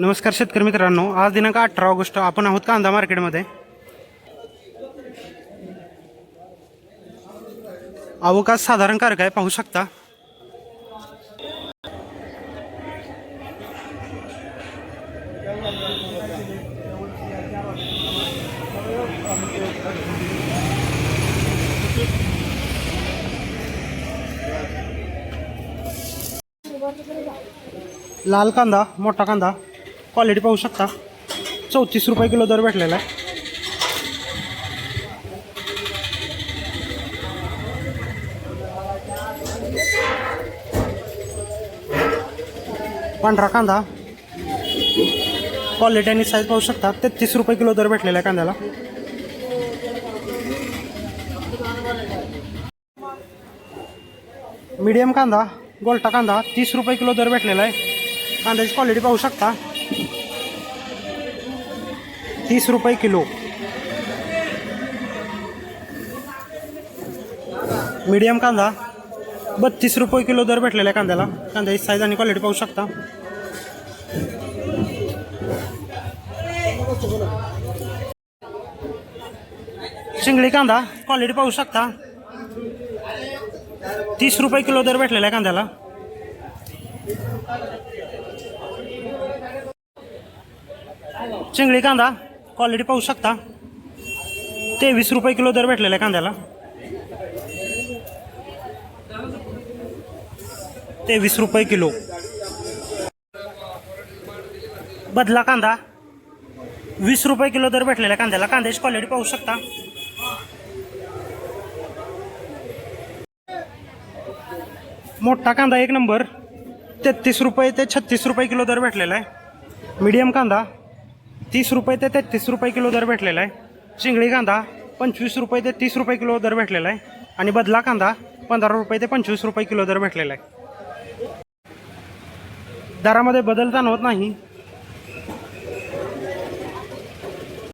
नमस्कार शेतकरी मित्रांनो. आज दिनांक अठरा ऑगस्ट आपण आहोत कांदा मार्केटमध्ये. अवकाश साधारण कारक आहे पाहू शकता. लाल कांदा मोठा कांदा. क्वालिटी पाहू शकता. चौतीस रुपये किलो दर भेटलेला आहे. पांढरा कांदा. क्वालिटी आणि साईज पाहू शकता. तेहतीस रुपये किलो दर भेटलेला आहे कांद्याला. मीडियम कांदा गोल्टा कांदा तीस रुपये किलो दर भेटलेला आहे. कांद्याची क्वालिटी पाहू शकता. तीस रुपये किलो. मीडियम कांदा. बत्तीस रुपये किलो दर भेटलेला आहे कांद्याला. कांद्याची साईज आणि क्वालिटी पाहू शकता. शिंगडी कांदा क्वालिटी पाहू शकता. तीस रुपये किलो दर भेटलेला आहे कांद्याला. चिंगळी कांदा क्वालिटी पाहू शकता. तेवीस रुपये किलो दर भेटलेला आहे कांद्याला. तेवीस रुपये किलो. बदला कांदा. वीस रुपये किलो दर भेटलेला आहे कांद्याला. कांद्याची क्वालिटी पाहू शकता. मोठा कांदा एक नंबर. तेहतीस रुपये ते छत्तीस रुपये किलो दर भेटलेला आहे. मीडियम कांदा. तीस रुपये ते तेहतीस रुपये किलो दर भेटलेला आहे. चिंगळी कांदा पंचवीस रुपये ते तीस रुपये किलो दर भेटलेला आहे. आणि बदला कांदा पंधरा रुपये ते पंचवीस रुपये किलो दर भेटलेला आहे. दरामध्ये बदल जाणवत नाही.